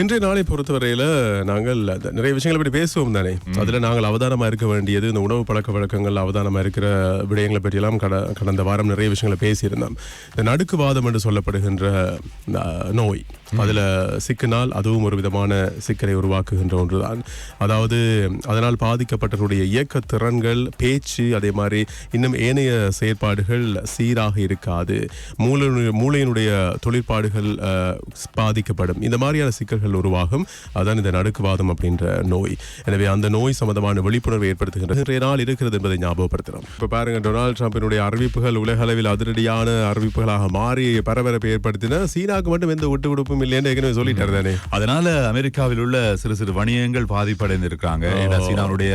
இன்றைய நாளை பொறுத்தவரையில நாங்கள் நிறைய விஷயங்களை பற்றி பேசுவோம் தானே. அதுல நாங்கள் அவதானமா இருக்க வேண்டியது இந்த உணவு பழக்க வழக்கங்கள் அவதானமா இருக்கிற விடயங்களை பற்றியெல்லாம் கட கடந்த வாரம் நிறைய விஷயங்களை பேசியிருந்தோம். இந்த நடுக்குவாதம் என்று சொல்லப்படுகின்ற நோய் அதுல சிக்கினால் அதுவும் ஒரு விதமான சிக்கலை உருவாக்குகின்ற ஒன்றுதான். அதாவது அதனால் பாதிக்கப்பட்டவருடைய இயக்க திறன்கள் பேச்சு அதே மாதிரி இன்னும் ஏனைய செயற்பாடுகள் சீராக இருக்காது. மூளை மூளையினுடைய தொழிற்பாடுகள் பாதிக்கப்படும். இந்த மாதிரியான சிக்கல்கள் உருவாகும். அதான் இந்த நடுக்குவாதம் அப்படின்ற நோய். எனவே அந்த நோய் சம்பந்தமான விழிப்புணர்வை ஏற்படுத்துகின்ற நாள் இருக்கிறது என்பதை ஞாபகப்படுத்துகிறோம் இப்போ பாருங்க டொனால்ட் ட்ரம்பினுடைய அறிவிப்புகள் உலக அளவில் அதிரடியான அறிவிப்புகளாக மாறி பரபரப்பை ஏற்படுத்தின. சீனாக்கு மட்டும் எந்த விட்டு விடுப்பும் இல்லைன்னு ஏற்கனவே சொல்லிட்டாரு தானே? அதனால அமெரிக்காவில் உள்ள சிறு சிறு வணிகங்கள் பாதிப்படைந்திருக்காங்க. ஏன்னா சீனாவுடைய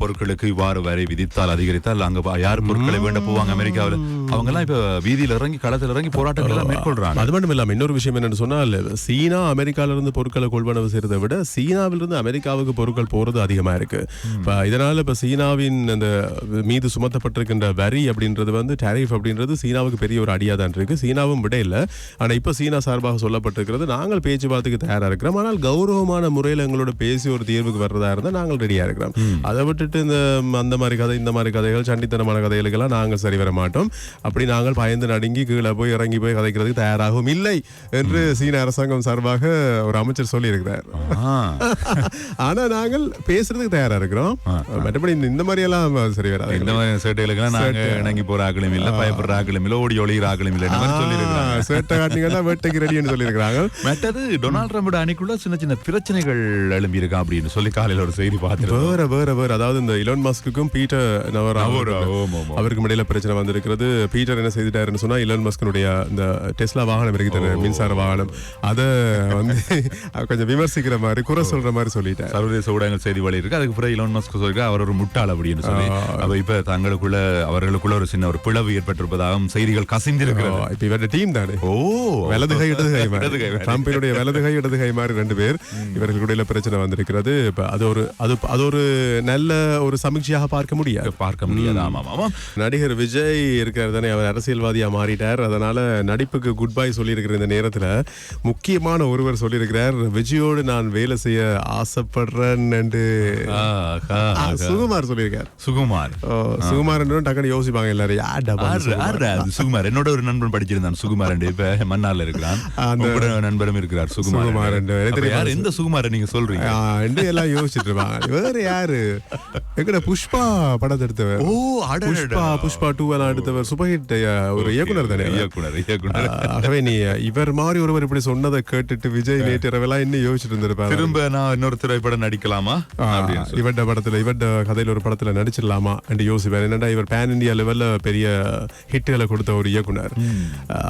பொருட்களுக்கு இவ்வாறு வரை விதித்தால் அதிகரித்தால் அங்க யார் பொருட்களை வேண்ட போவாங்க அமெரிக்காவில்? அவங்க எல்லாம் இப்ப வீதியில இறங்கி களத்தில் இறங்கி போராட்டங்கள் எல்லாம் மேற்கொள்றாங்க. அது மட்டும் இல்லாம இன்னொரு விஷயம் என்னன்னு சொன்னால் சீனா அமெரிக்கால இருந்து பொருட்களை கொள்வனவு செய்யறதை விட சீனாவிலிருந்து இருந்து அமெரிக்காவுக்கு பொருட்கள் போறது அதிகமா இருக்கு. இதனால இப்ப சீனாவின் அந்த மீது சுமத்தப்பட்டிருக்கின்ற வரி அப்படின்றது வந்து டேரிஃப் அப்படின்றது சீனாவுக்கு பெரிய ஒரு அடியா தான் இருக்கு. சீனாவும் விட இல்ல. ஆனா இப்ப சீனா சார்பாக சொல்லப்பட்டிருக்கிறது நாங்கள் பேச்சுவார்த்தைக்கு தயாரா இருக்கிறோம். ஆனால் கௌரவமான முறையில் எங்களோட பேசி ஒரு தீர்வுக்கு வர்றதா இருந்தா நாங்கள் ரெடியா இருக்கிறோம். அதை விட்டுட்டு இந்த அந்த மாதிரி கதை இந்த மாதிரி கதைகள் சண்டித்தனமான கதைகளுக்கெல்லாம் நாங்கள் சரி வர மாட்டோம். அப்படி நாங்கள் பயந்து நடுங்கி கீழே போய் இறங்கி போய் கதைக்கிறதுக்கு தயாராகவும் இல்லை என்று சீன அரசாங்கம் சார்பாக ஒரு அமைச்சர் சொல்லி இருக்கிறார் ஆ. ஆனா நாங்கள் பேசுறதுக்கு தயாரா இருக்கிறோம். மற்றபடி இந்த- மாதிரி எல்லாம் சரி வராது. இந்த மாதிரி சேட்டைகளுக்கெல்லாம் நாங்க இணங்கி போற ஆக்களும் இல்ல பயப்படுற ஆக்களும் இல்ல ஓடி ஒளிகிற ஆக்களும் இல்ல சேட்டை காட்டிங்கன்னா வேட்டைக்கு ரெடின்னு சொல்லி இருக்கிறாங்க மற்றது டொனால்ட் ட்ரம்போட அணிக்குள்ள சின்ன சின்ன பிரச்சனைகள் எழும்பி இருக்கா அப்படின்னு சொல்லி காலையில ஒரு செய்தி பார்த்துருக்கோம். வேற வேற வேற. அதாவது இந்த இலோன் மாஸ்க்குக்கும் பீட்டர் நவரா நவரா, ஆமா, ஆமா. அவருக்கு இடையில பிரச்சனை வந்திருக்கிறது. பீட்டர் என்ன செய்துட்டாருன்னு சொன்னா இலோன் மஸ்கனுடைய இந்த டெஸ்லா வாகனம் இருக்குது மின்சார வாகனம். அதை வந்து கொஞ்சம் விமர்சிக்கிற மாதிரி குறை சொல்ற மாதிரி சொல்லிட்டார். சர்வதேச ஊடகங்கள் செய்தி வழி இருக்கு. அதுக்கு பிறகு இலோன் மஸ்க் சொல்லிருக்கு அவர் ஒரு முட்டாள் அப்படின்னு சொல்லி. அப்ப இப்ப தங்களுக்குள்ள அவர்களுக்குள்ள ஒரு சின்ன ஒரு பிளவு ஏற்பட்டிருப்பதாகவும் செய்திகள் கசிந்திருக்கிறது. இப்ப இவருடைய டீம் தானே. ஓ. வலது கை இடது கை மாதிரி. ட்ரம்பினுடைய வலது கை இடது கை மாதிரி ரெண்டு பேர். இவர்களுக்கு இடையில பிரச்சனை வந்திருக்கிறது. இப்ப அது ஒரு அது அது ஒரு நல்ல ஒரு சமீட்சையாக பார்க்க முடியாது. பார்க்க முடியாது. ஆமா ஆமா நடிகர் விஜய் இருக்காரு தானே அவர் அரசியல்வாதியா மாறிட்டார். அதனால நடிப்புக்கு குட் பை சொல்லியிருக்கிற இந்த நேரத்துல முக்கியமான ஒருவர் சொல்லியிருக்கிறார். விஜயோடு நான் வேலை செய்ய ஆசைப்படுறேன் என்று. சுகுமார் சொல்லியிருக்கார். சுகுமார். சுகுமார் டக்குனு யோசிப்பாங்க எல்லாரும். யார்டா சுகுமார்? என்னோட ஒரு நண்பன் படிச்சிருந்தான் சுகுமார் இப்ப மன்னார்ல இருக்கிறான். உங்களோட நண்பரும் இருக்கிறார் சுகுமார் யார்? எந்த சுகுமார் நீங்க சொல்றீங்க? எல்லாம் யோசிச்சுட்டு இருப்பாங்க. வேற யாரு? எங்கட புஷ்பா படத்தை எடுத்தவர். ஓ. புஷ்பா புஷ்பா டூ எல்லாம் எடுத்தவர். சூப்பர் ஹிட் ஒரு இயக்குனர் தானே. இயக்குனர் இயக்குனர். ஆகவே நீ இவர் மாதிரி ஒருவர் இப்படி சொன்னதை கேட்டுட்டு விஜய் நேற்று இரவெல்லாம் இன்னும் யோசிச்சுட்டு இருந்திருப்பாரு. திரும்ப நான் இன்னொரு திரைப்படம் நடிக்கலாமா. இவர்ட படத்துல இவர்ட கதையில ஒரு படத்துல நடிச்சிடலாமா என்று யோசிப்பார். என்னடா இவர் பேன் இந்தியா லெவல்ல பெரிய ஹிட்டுகளை கொடுத்த ஒரு இயக்குனர்.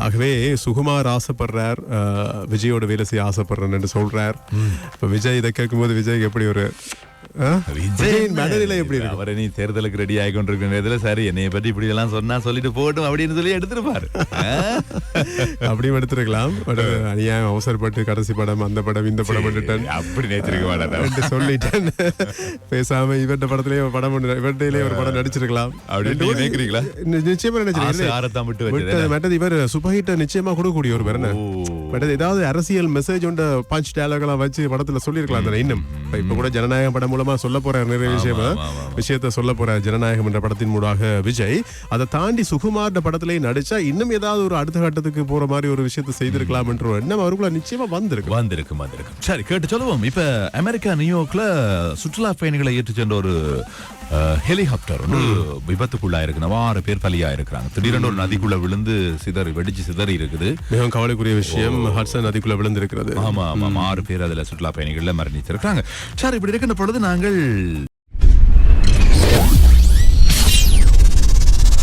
ஆகவே சுகுமார் ஆசைப்படுறார். விஜயோட வேலை செய்ய ஆசைப்படுறேன் என்று சொல்றார். இப்ப விஜய் இதை கேட்கும்போது விஜய் எப்படி ஒரு? விஜயின் மனநிலை எப்படி இருக்கு அவரை நீ தேர்தலுக்கு ரெடி ஆகி கொண்டிருக்கிற நேரத்துல சரி என்னைய பத்தி இப்படி எல்லாம் சொன்னா சொல்லிட்டு போட்டும் அப்படின்னு சொல்லி எடுத்திருப்பாரு? அப்படியும் எடுத்திருக்கலாம். பட் அநியாயம் அவசரப்பட்டு கடைசி படம் அந்த படம் இந்த படம் பண்ணிட்டேன் அப்படி நேத்திருக்க மாட்டேன் சொல்லிட்டேன். பேசாம இவர்ட படத்திலேயே ஒரு படம் இவர்டையிலே ஒரு படம் நடிச்சிருக்கலாம். அப்படி நீங்க நினைக்கிறீங்களா? நிச்சயமா நினைச்சிருக்கேன் மற்றது இவர் சூப்பர் ஹிட்ட நிச்சயமா கொடுக்கக்கூடிய ஒரு பேர். மற்றது ஏதாவது அரசியல் மெசேஜ் உண்ட பஞ்ச் டயலாக் எல்லாம் வச்சு படத்துல சொல்லியிருக்கலாம் இன்னும். இப்ப கூட ஜனநாயகம் படம் மூலமா சொல்ல போற நிறைய விஷயம். விஷயத்த சொல்ல போற ஜனநாயகம் என்ற படத்தின் மூலமாக விஜய். அதை தாண்டி சுகுமார் படத்திலே நடிச்சா இன்னும் ஏதாவது ஒரு அடுத்த கட்டத்துக்கு போற மாதிரி ஒரு விஷயத்தை செய்திருக்கலாம் என்ற எண்ணம் அவருக்குள்ள நிச்சயமா வந்திருக்கு. வந்திருக்கும் வந்திருக்கும் சரி கேட்டு சொல்லுவோம். இப்ப அமெரிக்கா நியூயார்க்ல சுற்றுலா பயணிகளை ஏற்றி சென்ற ஒரு ஹெலிகாப்டர் வந்து விபத்துக்குள்ளா இருக்கு ஆறு பேர் பலியா இருக்கிறாங்க திடீரென்று ஒரு நதிக்குள்ள விழுந்து சிதறி வெடிச்சு சிதறி இருக்குது மிகவும் கவலைக்குரிய விஷயம் ஹட்சன் நதிக்குள்ள விழுந்திருக்கிறது. ஆமா ஆமா ஆறு பேர் அதுல சுற்றுலா பயணிகள்ல மரணிச்சிருக்காங்க சரி இப்படி இருக்கின்ற பொழுது நாங்கள்